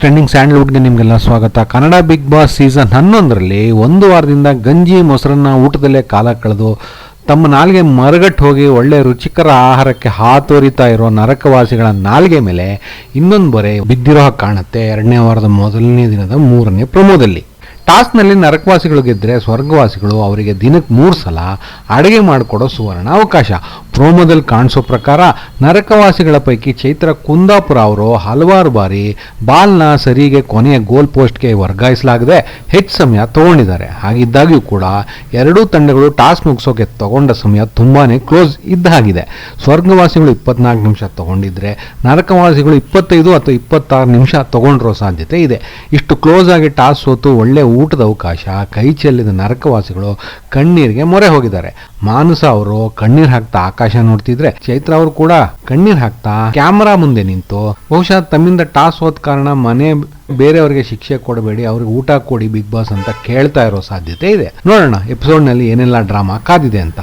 Trending ಸ್ಯಾಂಡಲ್ವುಡ್ಗೆ ನಿಮಗೆಲ್ಲ ಸ್ವಾಗತ. Kannada big boss season ಹನ್ನೊಂದರಲ್ಲಿ ಒಂದು ವಾರದಿಂದ ಗಂಜಿ ಮೊಸರನ್ನ ಊಟದಲ್ಲೇ ಕಾಲ ಕಳೆದು ತಮ್ಮ ನಾಲ್ಗೆ ಮರಗಟ್ಟು ಹೋಗಿ ಒಳ್ಳೆ ರುಚಿಕರ ಆಹಾರಕ್ಕೆ ಹಾತೊರಿತಾ ಇರೋ ನರಕವಾಸಿಗಳ ನಾಲ್ಗೆ ಮೇಲೆ ಇನ್ನೊಂದು ಬರೆ ಬಿದ್ದಿರೋ ಕಾಣುತ್ತೆ. ಎರಡನೇ ವಾರದ ಮೊದಲನೇ ದಿನದ ಮೂರನೇ ಪ್ರಮೋದಲ್ಲಿ. ಟಾಸ್ನಲ್ಲಿ ನರಕವಾಸಿಗಳು ಗೆದ್ದರೆ ಸ್ವರ್ಗವಾಸಿಗಳು ಅವರಿಗೆ ದಿನಕ್ಕೆ ಮೂರು ಸಲ ಅಡುಗೆ ಮಾಡಿಕೊಡೋ ಸುವರ್ಣ ಅವಕಾಶ. ಪ್ರೋಮೋದಲ್ಲಿ ಕಾಣಿಸೋ ಪ್ರಕಾರ ನರಕವಾಸಿಗಳ ಪೈಕಿ ಚೈತ್ರ ಕುಂದಾಪುರ ಅವರು ಹಲವಾರು ಬಾರಿ ಬಾಲ್ನ ಸರಿಗೆ ಕೊನೆಯ ಗೋಲ್ ಪೋಸ್ಟ್ಗೆ ವರ್ಗಾಯಿಸಲಾಗದೆ ಹೆಚ್ಚು ಸಮಯ ತಗೊಂಡಿದ್ದಾರೆ. ಹಾಗಿದ್ದಾಗ್ಯೂ ಕೂಡ ಎರಡೂ ತಂಡಗಳು ಟಾಸ್ ಮುಗಿಸೋಕೆ ತಗೊಂಡ ಸಮಯ ತುಂಬಾ ಕ್ಲೋಸ್ ಇದ್ದ ಹಾಗಿದೆ ಸ್ವರ್ಗವಾಸಿಗಳು ಇಪ್ಪತ್ನಾಲ್ಕು ನಿಮಿಷ ತಗೊಂಡಿದ್ರೆ ನರಕವಾಸಿಗಳು ಇಪ್ಪತ್ತೈದು ಅಥವಾ ಇಪ್ಪತ್ತಾರು ನಿಮಿಷ ತಗೊಂಡಿರೋ ಸಾಧ್ಯತೆ ಇದೆ. ಇಷ್ಟು ಕ್ಲೋಸ್ ಆಗಿ ಟಾಸ್ ಸೋತು ಒಳ್ಳೆ ಊಟದ ಅವಕಾಶ, ಕೈ ಚೆಲ್ಲಿದ ನರಕವಾಸಿಗಳು ಕಣ್ಣೀರಿಗೆ ಮೊರೆ ಹೋಗಿದ್ದಾರೆ. ಮಾನಸ ಅವರು ಕಣ್ಣೀರ್ ಹಾಕ್ತಾ ಆಕಾಶ ನೋಡ್ತಿದ್ರೆ ಚೈತ್ರ ಅವರು ಕೂಡ ಕಣ್ಣೀರ್ ಹಾಕ್ತಾ ಕ್ಯಾಮರಾ ಮುಂದೆ ನಿಂತು, ಬಹುಶಃ ತಮ್ಮಿಂದ ಟಾಸ್ ಹೋದ ಕಾರಣ ಮನೆ ಬೇರೆಯವರಿಗೆ ಶಿಕ್ಷೆ ಕೊಡಬೇಡಿ, ಅವ್ರಿಗೆ ಊಟ ಕೊಡಿ ಬಿಗ್ ಬಾಸ್ ಅಂತ ಕೇಳ್ತಾ ಇರೋ ಸಾಧ್ಯತೆ ಇದೆ. ನೋಡೋಣ ಎಪಿಸೋಡ್ನಲ್ಲಿ ಏನೆಲ್ಲ ಡ್ರಾಮಾ ಕಾದಿದೆ ಅಂತ.